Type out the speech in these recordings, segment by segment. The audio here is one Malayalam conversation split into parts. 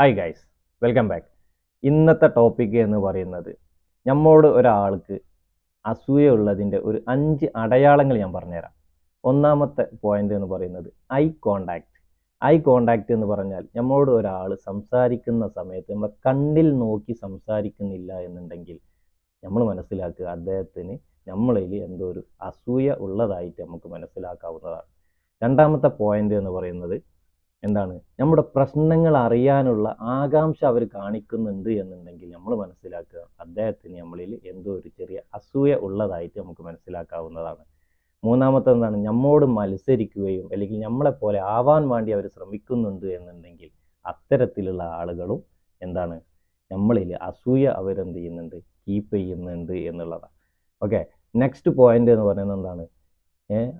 ഹായ് ഗൈസ് വെൽക്കം ബാക്ക് ഇന്നത്തെ ടോപ്പിക് എന്ന് പറയുന്നത് നമ്മോട് ഒരാൾക്ക് അസൂയുള്ളതിന്റെ ഒരു അഞ്ച് അടയാളങ്ങൾ ഞാൻ പറഞ്ഞുതരാം. ഒന്നാമത്തെ പോയിന്റ് എന്ന് പറയുന്നത് ഐ കോണ്ടാക്ട് ഐ കോണ്ടാക്ട് എന്ന് പറഞ്ഞാൽ നമ്മോട് ഒരാൾ സംസാരിക്കുന്ന സമയത്ത് നമ്മളെ കണ്ണിൽ നോക്കി സംസാരിക്കുന്നില്ല എന്നുണ്ടെങ്കിൽ നമ്മൾ മനസ്സിലാക്കുക അദ്ദേഹത്തിന് നമ്മളിൽ എന്തോ ഒരു അസൂയ ഉള്ളതായിട്ട് നമുക്ക് മനസ്സിലാക്കാവുന്നതാണ്. രണ്ടാമത്തെ പോയിന്റ് എന്ന് പറയുന്നത് എന്താണ്? നമ്മുടെ പ്രശ്നങ്ങൾ അറിയാനുള്ള ആകാംക്ഷ അവർ കാണിക്കുന്നുണ്ട് എന്നുണ്ടെങ്കിൽ നമ്മൾ മനസ്സിലാക്കുക അദ്ദേഹത്തിന് നമ്മളിൽ എന്തോ ഒരു ചെറിയ അസൂയ ഉള്ളതായിട്ട് നമുക്ക് മനസ്സിലാക്കാവുന്നതാണ്. മൂന്നാമത്തെ എന്താണ്? നമ്മോട് മത്സരിക്കുകയും അല്ലെങ്കിൽ നമ്മളെ പോലെ ആവാൻ വേണ്ടി അവർ ശ്രമിക്കുന്നുണ്ട് എന്നുണ്ടെങ്കിൽ അത്തരത്തിലുള്ള ആളുകളും എന്താണ്? നമ്മളിൽ അസൂയ അവരെന്ത് ചെയ്യുന്നുണ്ട്? കീപ്പ് ചെയ്യുന്നുണ്ട് എന്നുള്ളതാണ്. ഓക്കെ നെക്സ്റ്റ് പോയിന്റ് എന്ന് പറയുന്നത് എന്താണ്?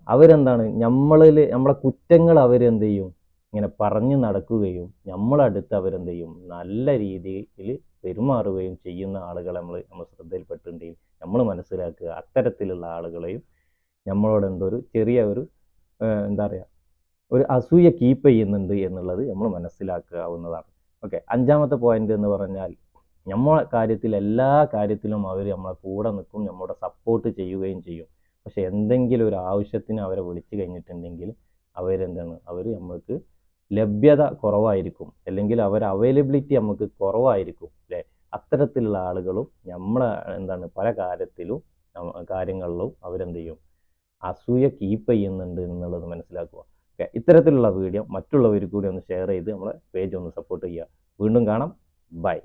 അവരെന്താണ്? നമ്മളിൽ നമ്മളെ കുറ്റങ്ങൾ അവരെന്ത് ചെയ്യും? ഇങ്ങനെ പറഞ്ഞു നടക്കുകയും നമ്മളടുത്ത് അവരെന്ത് ചെയ്യും നല്ല രീതിയിൽ പെരുമാറുകയും ചെയ്യുന്ന ആളുകൾ നമ്മൾ നമ്മൾ ശ്രദ്ധയിൽപ്പെട്ടിട്ടുണ്ടെങ്കിൽ നമ്മൾ മനസ്സിലാക്കുക. അത്തരത്തിലുള്ള ആളുകളെയും നമ്മളോട് എന്തൊരു ചെറിയ ഒരു എന്താ പറയുക ഒരു അസൂയ കീപ്പ് ചെയ്യുന്നുണ്ട് എന്നുള്ളത് നമ്മൾ മനസ്സിലാക്കാവുന്നതാണ്. ഓക്കെ അഞ്ചാമത്തെ പോയിന്റ് എന്ന് പറഞ്ഞാൽ നമ്മളെ കാര്യത്തിൽ എല്ലാ കാര്യത്തിലും അവർ നമ്മളെ കൂടെ നിൽക്കും നമ്മുടെ സപ്പോർട്ട് ചെയ്യുകയും ചെയ്യും. പക്ഷെ എന്തെങ്കിലും ഒരു ആവശ്യത്തിന് അവരെ വിളിച്ചു കഴിഞ്ഞിട്ടുണ്ടെങ്കിൽ അവരെന്താണ്? അവർ നമ്മൾക്ക് ലഭ്യത കുറവായിരിക്കും. അല്ലെങ്കിൽ അവർ അവൈലബിലിറ്റി നമുക്ക് കുറവായിരിക്കും അല്ലേ? അത്തരത്തിലുള്ള ആളുകളും നമ്മൾ എന്താണ് പല കാര്യത്തിലും കാര്യങ്ങളിലും അവരെന്ത് ചെയ്യും അസൂയ കീപ്പ് ചെയ്യുന്നുണ്ട് എന്നുള്ളത് മനസ്സിലാക്കുക. ഓക്കെ ഇത്തരത്തിലുള്ള വീഡിയോ മറ്റുള്ളവർ കൂടി ഒന്ന് ഷെയർ ചെയ്ത് നമ്മളെ പേജ് ഒന്ന് സപ്പോർട്ട് ചെയ്യുക. വീണ്ടും കാണാം. ബൈ